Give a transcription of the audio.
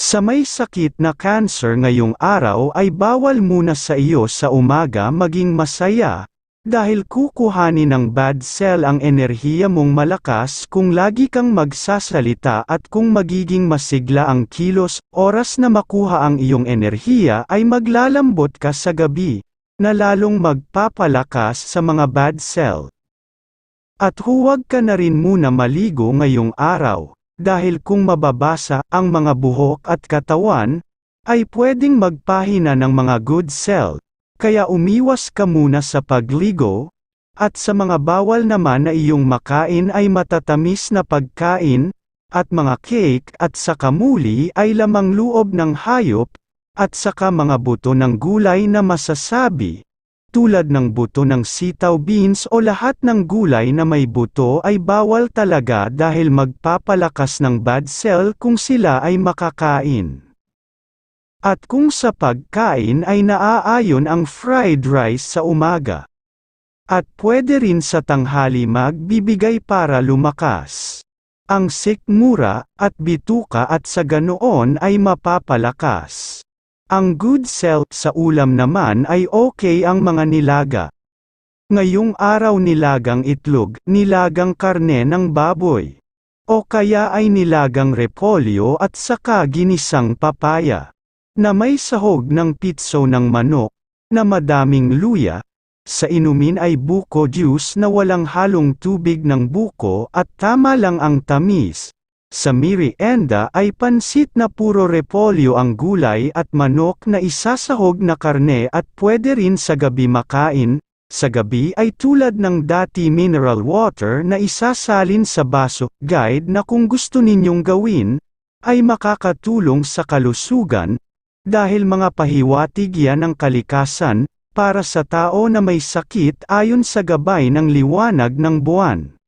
Sa may sakit na cancer ngayong araw ay bawal muna sa iyo sa umaga maging masaya, dahil kukuhanin ng bad cell ang enerhiya mong malakas kung lagi kang magsasalita at kung magiging masigla ang kilos, oras na makuha ang iyong enerhiya ay maglalambot ka sa gabi, na lalong magpapalakas sa mga bad cell. At huwag ka na rin muna maligo ngayong araw, dahil kung mababasa ang mga buhok at katawan, ay pwedeng magpahina ng mga good cell, kaya umiwas ka muna sa pagligo, at sa mga bawal naman na iyong makain ay matatamis na pagkain, at mga cake at sa kamuli ay lamang loob ng hayop, at saka mga buto ng gulay na masasabi, tulad ng buto ng sitaw beans o lahat ng gulay na may buto ay bawal talaga dahil magpapalakas ng bad cell kung sila ay makakain. At kung sa pagkain ay naaayon ang fried rice sa umaga. At pwede rin sa tanghali magbibigay para lumakas. Ang sikmura at bituka at sa ganoon ay mapapalakas. Ang good cell sa ulam naman ay okay ang mga nilaga. Ngayong araw nilagang itlog, nilagang karne ng baboy. O kaya ay nilagang repolyo at saka ginisang papaya. Na may sahog ng pitso ng manok, na madaming luya, sa inumin ay buko juice na walang halong tubig ng buko at tama lang ang tamis, sa merienda ay pansit na puro repolyo ang gulay at manok na isasahog na karne at pwede rin sa gabi makain, sa gabi ay tulad ng dati mineral water na isasalin sa baso, guide na kung gusto ninyong gawin, ay makakatulong sa kalusugan, dahil mga pahiwatig yan ng kalikasan, para sa tao na may sakit ayon sa gabay ng liwanag ng buwan.